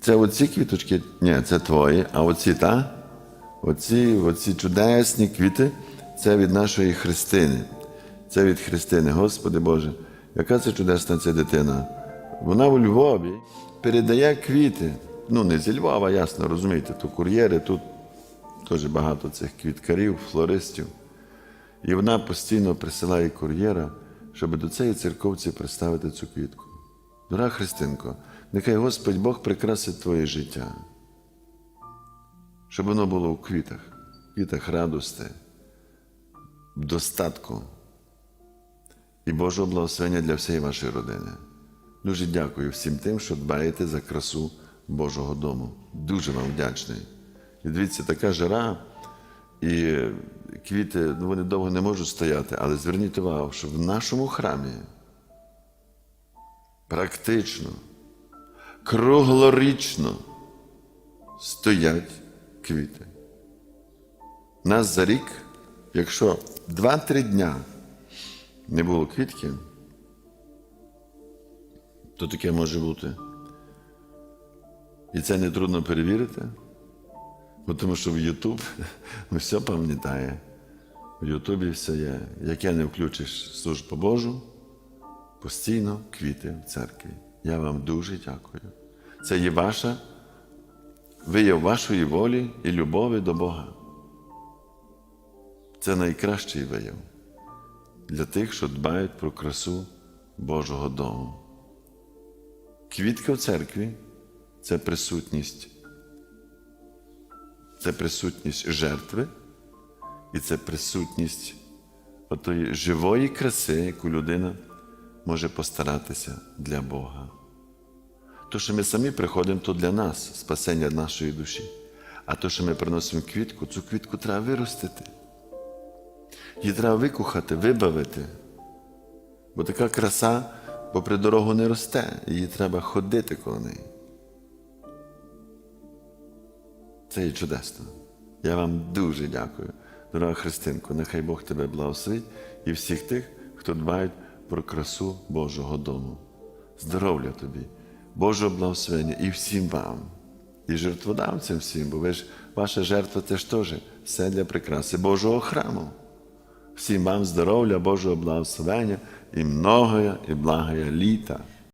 Це оці квіточки? Ні, це твої, а оці, та? Оці, оці чудесні квіти це від нашої Христини. Це від Христини. Господи Боже, яка це чудесна ця дитина. Вона у Львові передає квіти. Ну, не зі Львова, ясно, розумієте, то кур'єри, тут теж багато цих квіткарів, флористів. І вона постійно присилає кур'єра, щоб до цієї церковці представити цю квітку. Дорога Христинко, нехай Господь Бог прикрасить твоє життя, щоб воно було у квітах, квітах радости, достатку і Божого благословення для всієї вашої родини. Дуже дякую всім тим, що дбаєте за красу Божого дому. Дуже вам вдячний. І дивіться, така жара, і квіти ну, вони довго не можуть стояти, але зверніть увагу, що в нашому храмі практично, круглорічно стоять квіти. Нас за рік, якщо 2-3 дня не було квітки, то таке може бути. І це не трудно перевірити, тому що в Ютуб ну, все пам'ятає. В Ютубі все є. Яке не включиш службу Божу, постійно квіти в церкві. Я вам дуже дякую. Це є ваша вияв вашої волі і любові до Бога. Це найкращий вияв для тих, що дбають про красу Божого дому. Квітка в церкві це присутність. Це присутність жертви і це присутність отої живої краси, яку людина може постаратися для Бога. То, що ми самі приходимо, то для нас, спасення нашої душі. А то, що ми приносимо квітку, цю квітку треба виростити. Її треба викухати, вибавити. Бо така краса попри дорогу не росте, її треба ходити коло неї. Це є чудесно. Я вам дуже дякую, дорога Христинко. Нехай Бог тебе благословить і всіх тих, хто дбають про красу Божого дому. Здоров'я тобі, Божого благословення і всім вам, і жертводавцям всім, бо ви ж ваша жертва це ж теж все для прикраси Божого храму. Всім вам здоров'я, Божого благословення і многоя, і благоя літа.